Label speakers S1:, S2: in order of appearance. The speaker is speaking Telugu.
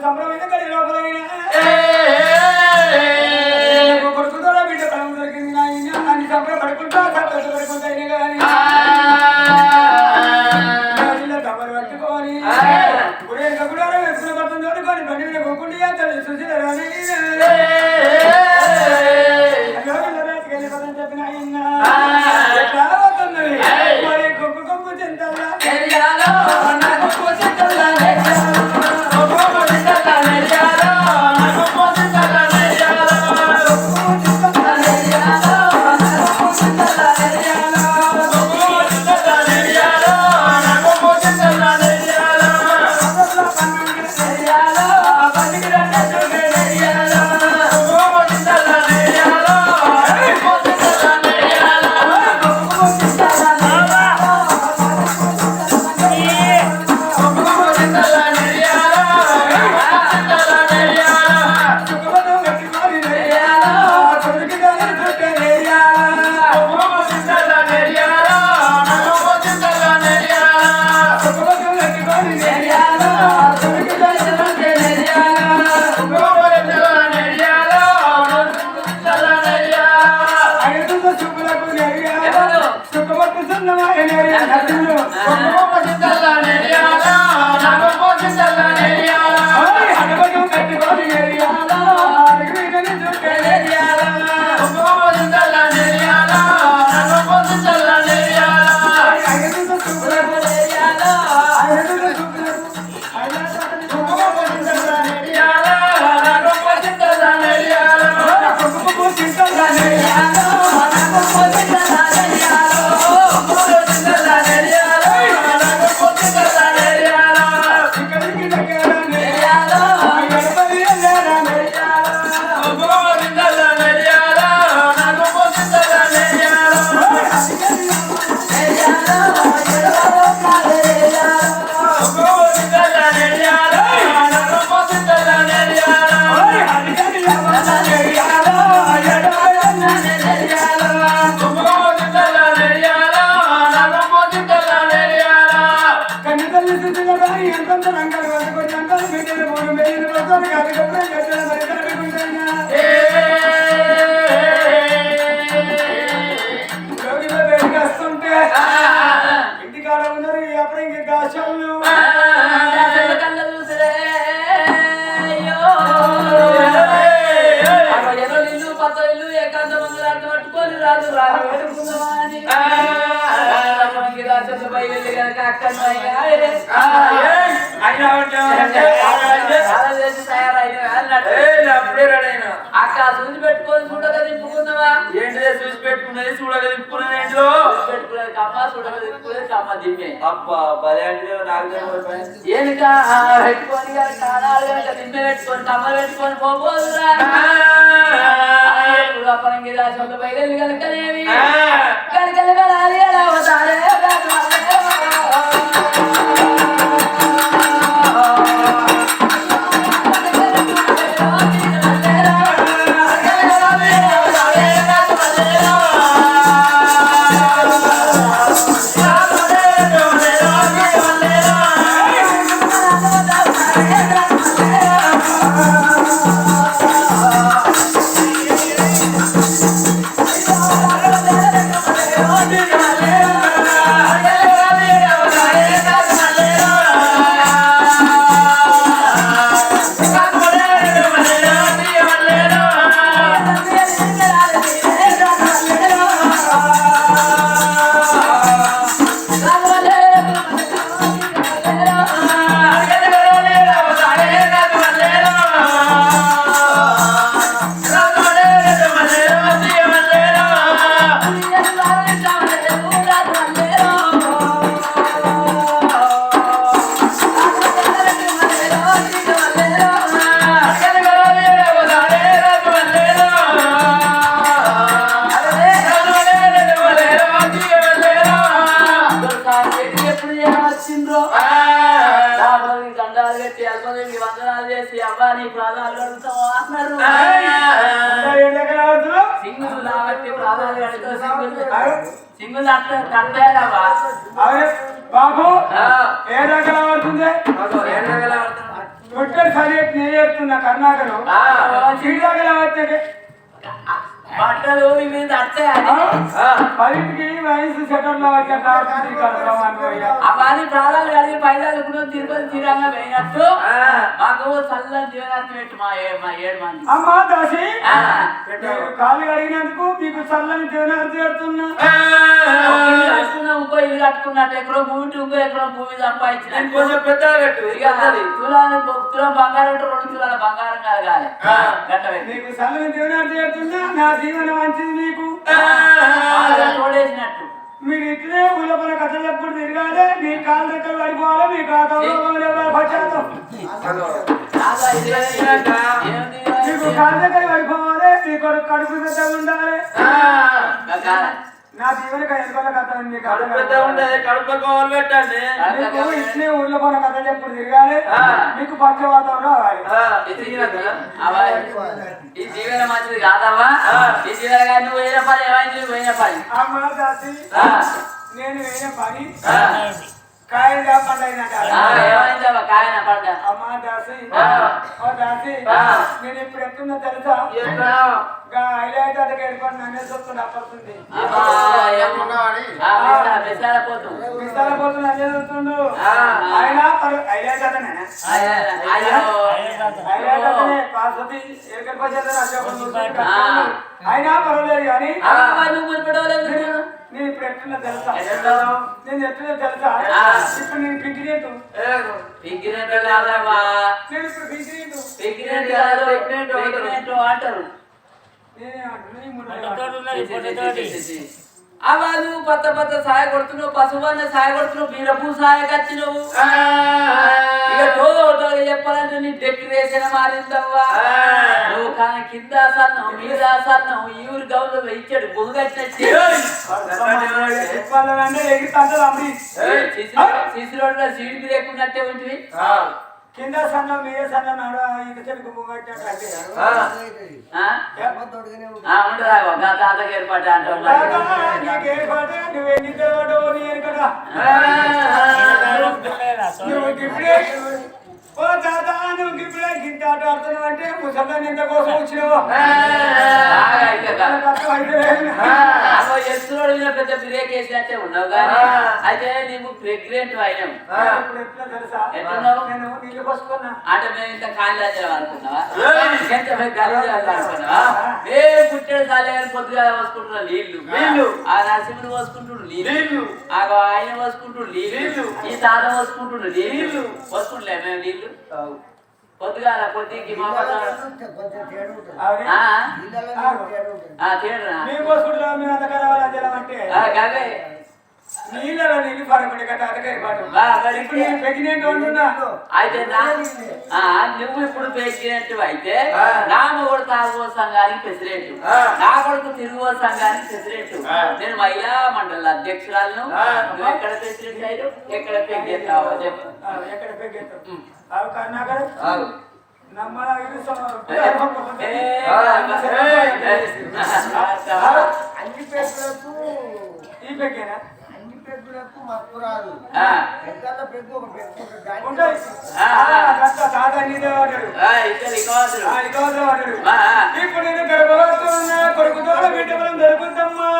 S1: సంభ్రమైన కడి లోపలైనా
S2: అక్క చూసి పెట్టుకొని చూడక తిప్పుకున్నావా
S3: ఏంటి చూసి పెట్టుకున్నది చూడక తిప్పుకున్నది
S2: కమ్మ చూడక కమ్మ దిమ్మే
S3: అబ్బా భలే అంటే నాకు
S2: పెట్టుకొని కాణాలు కనుక పెట్టుకొని కమ్మ పెట్టుకొని పోబోదురా పరంగి రాశి బయలు కనుకనేవి కనుకలు కలాలి అలా అవుతారే సింగిల్ తప్పేదవ్వా? అరే
S1: బాబు ఏ రకాల పడుతుంది ఒక్కసారి నేను చెప్తున్నా
S3: కర్ణాకలో
S1: చీడి దగ్గర పడుతుంది
S2: బట్టలు
S3: ఆ.
S1: పదింటికి వయసు సెకండ్లో వచ్చే
S2: అవన్నీ ప్రాణాలు కలిగి పైదాలు కూడా తిరుపతి తీరంగా పోయినట్టు
S3: ఆ.
S2: మాకు చల్లని జీవనార్థం పెట్టు మా మా ఏడు మంది
S1: అమ్మా దాసి కాలు కడిగినందుకు మీకు చల్లని
S2: ఇల్లు కట్టుకున్నాం ఇంకో ఇల్లు కట్టుకున్నట్టు ఎక్కడో భూమి ఇంకో ఎక్కడో భూమి సంపాదించిన ఇక
S3: పెద్దది.
S2: తులాలు తులం బంగారం రెండు తులాల బంగారం కలగాలి
S3: ఆ.
S2: గట్ట పెట్టి
S1: మీకు చల్లని దేవుని మంచిది మీకు మీరు ఇట్లే ఊళ్ళో పని కథ చెప్పుడు తిరగాలి మీ కాలు రెక్కలు పడిపోవాలి మీ ఖాతాలో పచ్చాతం జీవనక కథ
S3: కడుపు పెద్ద ఉండదు కడుపు కోవలు పెట్టండి
S1: మీకు ఇట్లే ఊళ్ళో పని కథ చెప్పుడు తిరగాలి. మీకు
S2: జీవనం. అవా. ఈ జీవనం మంచిది కాదమ్మా. ఈ జీవనం నువ్వు పోయిన పని ఏమైంది నువ్వు పోయిన పని
S1: అమ్మ దాసి
S2: ఆ.
S1: నేను వేరే పని. కాయంగా
S2: కాయన
S1: అమ్మ దాసి. ఓ దాసి. నేను ఇప్పుడు తెలుసా? హైలైట్ అతకి నన్నే చూస్తుంది చూస్తుండు. ఆయన హైలైట్ అతనే. హైలైట్ అతనే పార్వతి అశోకం పర్వాలేదు కానీ
S2: నువ్వు
S1: నేను ఇప్పుడు ఎట్లున్నా తెలుసా? నేను ఎట్లున్నా తెలుసా. ఇప్పుడు నేను పిగ్గినట్టు
S3: ఏగో.
S2: పిగ్గినట్టు కాదమ్మా
S1: నేను ఇప్పుడు పిగ్గినట్టు
S2: పిగ్గినట్టు కాదు
S3: పిగ్గినట్టు అంటారు.
S1: నేనే అంటున్నా ముందు
S2: అవాలు పత్త పత్త సాయ కొడుతున్నావు పశువన్న సాయ కొడుతున్నావు బీరపు సాయ కచ్చినవు
S3: ఆ.
S2: ఇక టోటల్ చెప్పాలంటే నీ డెకరేషన్ మారిందవ్వా. నువ్వు కానీ కింద సన్నం మీద సన్నం ఈ ఊరు గౌలో ఇచ్చాడు బొంగచ్చినట్టు సిసి రోడ్లో సీడ్ ఉన్నట్టే ఉంటుంది
S3: ఆ.
S1: కింద సన్నం మీద సన్నం?
S3: ఆ,
S2: ఉండరా ఒక తాతకి ఏర్పాటు
S1: పాట నువ్వు ఎన్ని నువ్వు ఓ తాత నువ్వు గిప్పుడే గింత ఆట ఆడుతున్నావు అంటే ముసలాన్ని ఎంత కోసం వచ్చినావు
S2: ఎత్తురోడు మీద పెద్ద బ్రేక్ వేసినట్టే ఉన్నావు కానీ. అయితే నీకు ప్రెగ్నెంట్ అయినాం
S3: ఆ.
S1: ఇప్పుడు ఎట్లా తెలుసా
S2: ఎట్లున్నావు?
S1: నేను నీళ్ళు పోసుకున్నా
S2: అంటే మేము ఇంత కాళ్ళ అనుకున్నావా. ఎంత అనుకున్నావా మేము పుట్టాడు సాలే కానీ పొద్దుగా పోసుకుంటున్నాం నీళ్ళు
S3: నీళ్ళు.
S2: ఆ నరసింహుడు పోసుకుంటుడు
S3: నీళ్ళు.
S2: ఆ ఆయన పోసుకుంటుడు
S3: నీళ్ళు.
S2: ఈ తాత పోసుకుంటుడు
S3: నీళ్ళు.
S2: పోసుకుంటలే మేము నీళ్ళు పొద్దుగా పొద్దుకి మా పక్కన
S1: నీళ్ళలో నీళ్ళు పడకుండా కదా అతగారి పాటు
S2: బా, మరి
S1: ఇప్పుడు నేను ప్రెగ్నెంట్ ఉంటున్నా
S2: అయితే నువ్వు ఇప్పుడు పెరిగినట్టు అయితే. నా మొగుడు తాగుబో సంఘానికి ప్రెసిడెంట్. నా కొడుకు తిరుగుబో సంఘానికి ప్రెసిడెంట్. నేను మహిళా మండల అధ్యక్షురాలను. నువ్వు ఎక్కడ ప్రెసిడెంట్ అయ్యావు? ఎక్కడ పెరిగేస్తావో చెప్పు.
S1: ఆ, ఎక్కడ.
S4: అన్ని
S1: ఈ పెగ్గేనా?
S2: ఇప్పుడు నేను
S1: గర్భవతి కొడుకుతో బిడ్డ
S2: బలం దొరుకుతుందమ్మా